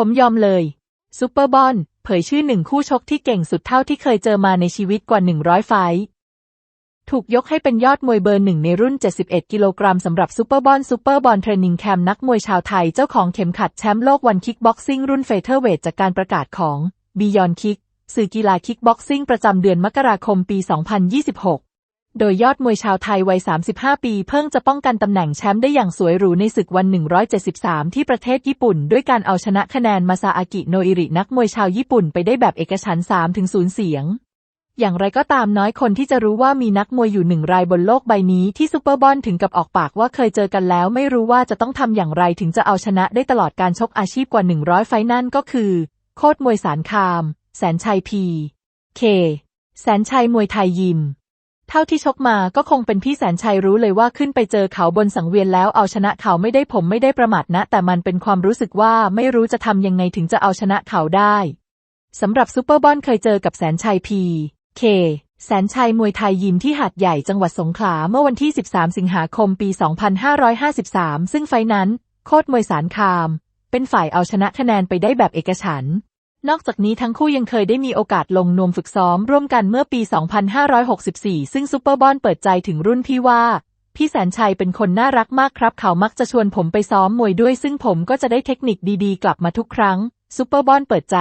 ผมยอมเลยซูเปอร์บอลเผยชื่อหนึ่งคู่ชกที่เก่งสุดเท่าที่เคยเจอมาในชีวิตกว่า 100 ไฟท์ถูกยกให้เป็นยอดมวยเบอร์หนึ่งในรุ่น 71 กิโลกรัมสำหรับซูเปอร์บอลซูเปอร์บอลเทรนนิ่งแคมป์นักมวยชาวไทยเจ้าของเข็มขัดแชมป์โลกวันคิกบ็อกซิ่งรุ่นเฟเธอร์เวทจากการประกาศของบียอนคิกสื่อกีฬาคิกบ็อกซิ่งประจำเดือนมกราคมปี 2026 โดยยอดมวยชาวไทยวัย 35 ปีเพิ่งจะป้องกันตำแหน่งแชมป์ได้อย่างสวยหรูในศึกวัน 173 ที่ประเทศญี่ปุ่น ด้วยการเอาชนะคะแนนมาซาอากิโนอิรินักมวยชาวญี่ปุ่นไปได้แบบเอกฉันท์3-0 เสียง อย่างไรก็ตามน้อยคนที่จะรู้ว่ามีนักมวยอยู่หนึ่งรายบนโลกใบนี้ที่ซูเปอร์บอลถึงกับออกปากว่าเคยเจอกันแล้ว ไม่รู้ว่าจะต้องทำอย่างไรถึงจะเอาชนะได้ตลอดการชกอาชีพกว่า 100 ไฟนั่นก็คือ โคตรมวยสารคาม แสนชัยพี เค แสนชัยมวยไทยยิม เท่าที่ชกมาก็คงเป็นพี่แสนชัยรู้เลยว่าขึ้นไปเจอเขาบนสังเวียนแล้วเอาชนะเขาไม่ได้ผมไม่ได้ประมาทนะ แต่มันเป็นความรู้สึกว่าไม่รู้จะทำยังไงถึงจะเอาชนะเขาได้สำหรับซูเปอร์บอลเคยเจอกับแสนชัยพีเคแสนชัยมวยไทยยิมที่หาดใหญ่จังหวัดสงขลาเมื่อวันที่ 13 สิงหาคม ปี 2553 ซึ่งไฟนั้น โคตรมวยสารคาม เป็นฝ่ายเอาชนะคะแนนไปได้แบบเอกฉันท์ นอกจากนี้ทั้งคู่ยังเคยได้มีโอกาสลงนวมฝึกซ้อมร่วมกันเมื่อปี 2564 ซึ่งซูเปอร์บอลเปิดใจถึงรุ่นพี่ว่า พี่แสนชัยเป็นคนน่ารักมากครับ เขามักจะชวนผมไปซ้อมมวยด้วย ซึ่งผมก็จะได้เทคนิคดีๆ กลับมาทุกครั้งซูเปอร์บอลเปิดใจ